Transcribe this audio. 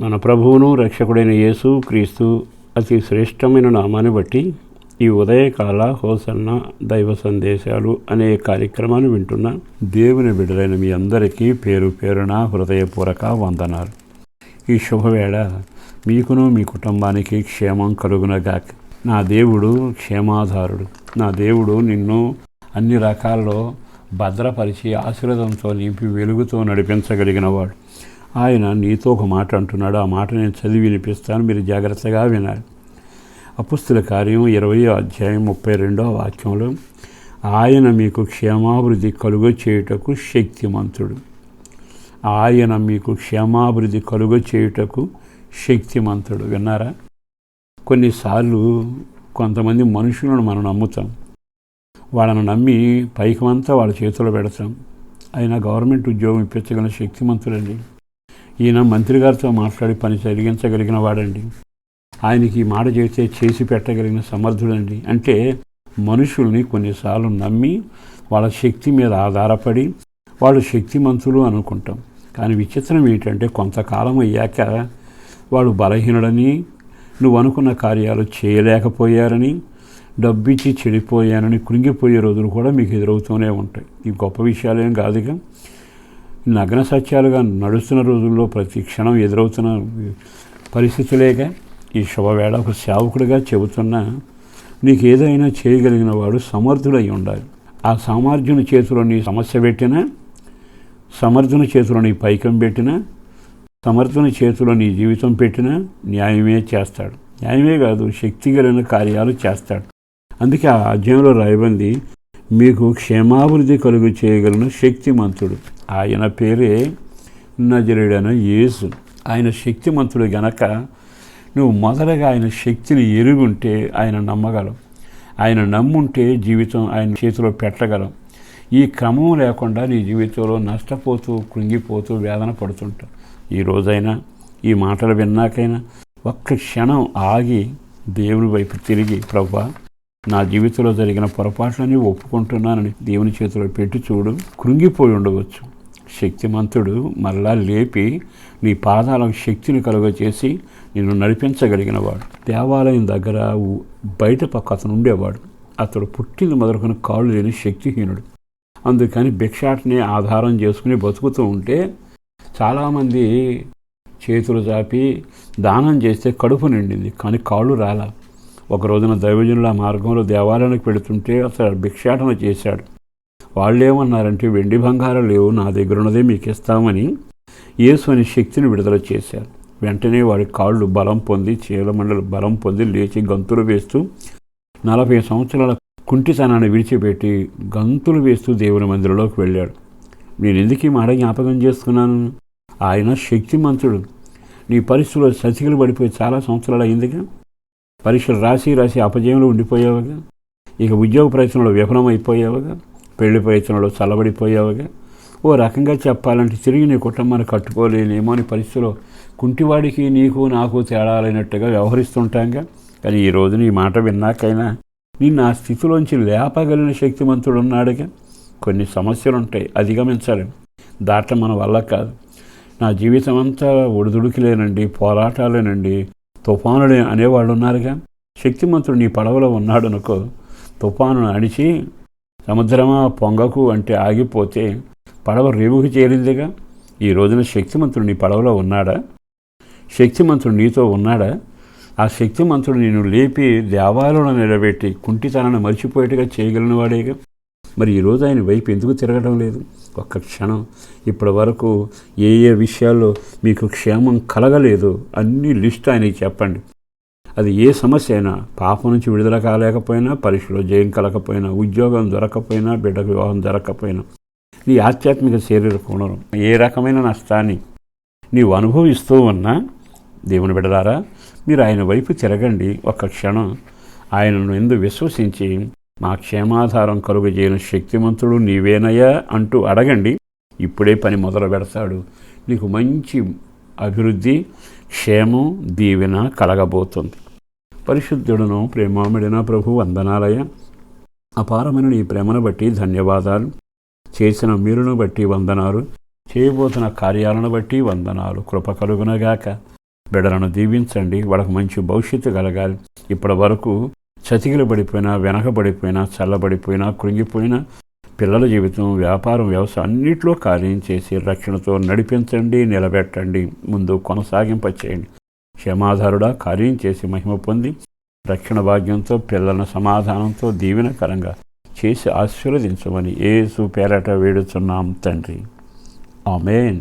మన ప్రభువును రక్షకుడైన యేసు క్రీస్తు అతి శ్రేష్టమైన నామాన్ని బట్టి ఈ ఉదయకాల హోసన్న దైవ సందేశాలు అనే కార్యక్రమాన్ని వింటున్న దేవుని బిడ్డలైన మీ అందరికీ పేరు పేరున హృదయపూర్వక వందనాలు. ఈ శుభవేళ మీకును మీ కుటుంబానికి క్షేమం కలుగునగాక. నా దేవుడు క్షేమాధారుడు. నా దేవుడు నిన్ను అన్ని రకాల్లో భద్రపరిచి ఆశీర్వదంతో నింపి వెలుగుతో నడిపించగలిగిన వాడు. ఆయన నీతో ఒక మాట అంటున్నాడు. ఆ మాట నేను చదివి వినిపిస్తాను. మీరు జాగ్రత్తగా వినాలి. అపుస్తుల కార్యం ఇరవై అధ్యాయం ముప్పై రెండో వాక్యంలో ఆయన మీకు క్షేమాభివృద్ధి కలుగ చేయుటకు శక్తిమంతుడు. ఆయన మీకు క్షేమాభివృద్ధి కలుగ చేయుటకు శక్తిమంతుడు. విన్నారా? కొన్నిసార్లు కొంతమంది మనుషులను మనం నమ్ముతాం. వాళ్ళను నమ్మి పైకమంతా వాళ్ళ చేతిలో పెడతాం. అయినా గవర్నమెంట్ ఉద్యోగం ఇప్పించగలిగిన శక్తిమంతుడండి. ఈయన మంత్రి గారితో మాట్లాడి పని జరిగించగలిగిన వాడండి. ఆయనకి ఈ మాట చేస్తే చేసి పెట్టగలిగిన సమర్థుడండి. అంటే మనుషుల్ని కొన్నిసార్లు నమ్మి వాళ్ళ శక్తి మీద ఆధారపడి వాళ్ళు శక్తిమంతులు అనుకుంటాం. కానీ విచిత్రం ఏంటంటే కొంతకాలం అయ్యాక వాడు బలహీనుడని నువ్వు అనుకున్న కార్యాలు చేయలేకపోయారని డబ్బిచ్చి చెడిపోయానని కృంగిపోయే రోజులు కూడా మీకు ఎదురవుతూనే ఉంటాయి. ఈ గొప్ప విషయాలేం కాదుగా. నగ్న సత్యాలుగా నడుస్తున్న రోజుల్లో ప్రతి క్షణం ఎదురవుతున్న పరిస్థితులేగా ఈ శుభవేళ ఒక సేవకుడిగా చెబుతున్నా నీకు ఏదైనా చేయగలిగిన వాడు సమర్థుడై ఉండాలి. ఆ సామర్థ్యుని చేతిలో నీ సమస్య పెట్టినా సమర్థుని చేతిలో నీ పైకం పెట్టినా సమర్థుని చేతిలో నీ జీవితం పెట్టినా న్యాయమే చేస్తాడు. న్యాయమే కాదు శక్తి కలిగిన కార్యాలు చేస్తాడు. అందుకే ఆ అధ్యాయంలో రాయబంది మీకు క్షేమాభివృద్ధి కలుగు చేయగలిగిన శక్తిమంతుడు. ఆయన పేరే నజరుడైన యేసు. ఆయన శక్తిమంతుడు గనక నువ్వు మొదటగా ఆయన శక్తిని ఎరుగుంటే ఆయన నమ్మగలవు. ఆయన నమ్ముంటే జీవితం ఆయన చేతిలో పెట్టగలం ఈ క్రమం లేకుండా నీ జీవితంలో నష్టపోతూ కృంగిపోతూ వేదన పడుతుంటావు. ఈ రోజైనా ఈ మాటలు విన్నాకైనా ఒక్క క్షణం ఆగి దేవుని వైపు తిరిగి ప్రవ్వా నా జీవితంలో జరిగిన పొరపాట్లని ఒప్పుకుంటున్నానని దేవుని చేతిలో పెట్టి చూడు. కృంగిపోయి ఉండవచ్చు. శక్తిమంతుడు మరలా లేపి నీ పాదాలకు శక్తిని కలుగచేసి నిన్ను నడిపించగలిగిన వాడు దేవాలయం దగ్గర బయట పక్క అతను ఉండేవాడు. అతడు పుట్టింది మొదలుకొని కాళ్ళు లేని శక్తిహీనుడు. అందుకని భిక్షాటని ఆధారం చేసుకుని బతుకుతూ ఉంటే చాలామంది చేతులు చాపి దానం చేస్తే కడుపు నిండింది కానీ కాళ్ళు రాలా. ఒక రోజున దైవజనుల మార్గంలో దేవాలయానికి పెడుతుంటే అసలు భిక్షాటన చేశాడు. వాళ్ళేమన్నారంటే వెండి బంగారం లేవు నా దగ్గర ఉన్నదే మీకు ఇస్తామని యేసు అని శక్తిని విడుదల చేశారు. వెంటనే వాడి కాళ్ళు బలం పొంది చీలమండలు బలం పొంది లేచి గంతులు వేస్తూ నలభై సంవత్సరాల కుంటితనాన్ని విడిచిపెట్టి గంతులు వేస్తూ దేవుని మందిరంలోకి వెళ్ళాడు. నేను ఎందుకు ఈ మాట జ్ఞాపకం చేసుకున్నాను? ఆయన శక్తిమంతుడు. నీ పరిస్థితుల్లో ససికలు పడిపోయి చాలా సంవత్సరాలు అయిందిగా. పరీక్షలు రాసి రాసి అపజయంలో ఉండిపోయావుగా. ఇక ఉద్యోగ ప్రయత్నంలో విఫలమైపోయావుగా. పెళ్ళి ప్రయత్నంలో చల్లబడిపోయావుగా. ఓ రకంగా చెప్పాలంటే తిరిగి నీ కుటుంబాన్ని కట్టుకోలేనేమో అని పరిస్థితిలో కుంటివాడికి నీకు నాకు తేడాలైనట్టుగా వ్యవహరిస్తుంటాంగా. కానీ ఈ రోజు నీ మాట విన్నాకైనా నిన్ను ఆ స్థితిలోంచి లేపగలిగిన శక్తిమంతుడు ఉన్నాడుగా కొన్ని సమస్యలు ఉంటాయి అధిగమించాలి దాటం మన వల్ల కాదు. నా జీవితం అంతా ఒడిదుడుకులేనండి పోరాటాలేనండి. తుఫానులే అనేవాళ్ళు ఉన్నారుగా. శక్తిమంతుడు నీ పడవలో ఉన్నాడనుకో తుఫాను అణిచి సముద్రమా పొంగకు అంటే ఆగిపోతే పడవ రేవుకు చేరిందిగా. ఈ రోజున శక్తిమంతుడు నీ పడవలో ఉన్నాడా? శక్తిమంతుడు నీతో ఉన్నాడా? ఆ శక్తిమంతుడు నేను లేపి దేవాలయంలో నిలబెట్టి కుంటితనాన్ని మర్చిపోయేట్టుగా చేయగలిగిన వాడేగా మరి ఈరోజు ఆయన వైపు ఎందుకు తిరగడం లేదు? ఒక్క క్షణం. ఇప్పటి వరకు ఏ ఏ విషయాల్లో మీకు క్షేమం కలగలేదు అన్ని లిస్ట్ ఆయనకి చెప్పండి. అది ఏ సమస్య అయినా పాపం నుంచి విడుదల కాలేకపోయినా పరీక్షలో జయం కలగకపోయినా ఉద్యోగం దొరకపోయినా బిడ్డకు వివాహం దొరకకపోయినా నీ ఆధ్యాత్మిక శరీర కోణం ఏ రకమైన నష్టాన్ని నీవు అనుభవిస్తూ ఉన్నా దేవుని బిడదారా మీరు ఆయన వైపు తిరగండి. ఒక్క క్షణం ఆయనను ఎందు విశ్వసించి మా క్షేమాధారం కలుగజేయని శక్తిమంతుడు నీవేనయ్యా అంటూ అడగండి. ఇప్పుడే పని మొదలు పెడతాడు. నీకు మంచి అభివృద్ధి క్షేమం దీవెన కలగబోతుంది. పరిశుద్ధుడును ప్రేమామిడిన ప్రభు వందనాలయ అపారమైన నీ ప్రేమను బట్టి ధన్యవాదాలు. చేసిన మీరును బట్టి వందనాలు. చేయబోతున్న కార్యాలను బట్టి వందనాలు. కృప కలుగునగాక. బిడలను దీవించండి. వాళ్ళకు మంచి భవిష్యత్తు కలగాలి. ఇప్పటి వరకు చతికిలు పడిపోయినా వెనకబడిపోయినా చల్లబడిపోయినా కృంగిపోయినా పిల్లల జీవితం వ్యాపారం వ్యవసాయం అన్నిట్లో కార్యం చేసి రక్షణతో నడిపించండి నిలబెట్టండి ముందు కొనసాగింప చేయండి క్షమాధారుడా కార్యం చేసి మహిమ పొంది రక్షణ భాగ్యంతో పిల్లలను సమాధానంతో దీవెనకరంగా చేసి ఆశీర్వదించమని ఏసు పేరట వేడుచున్నాం తండ్రి. ఆమెన్.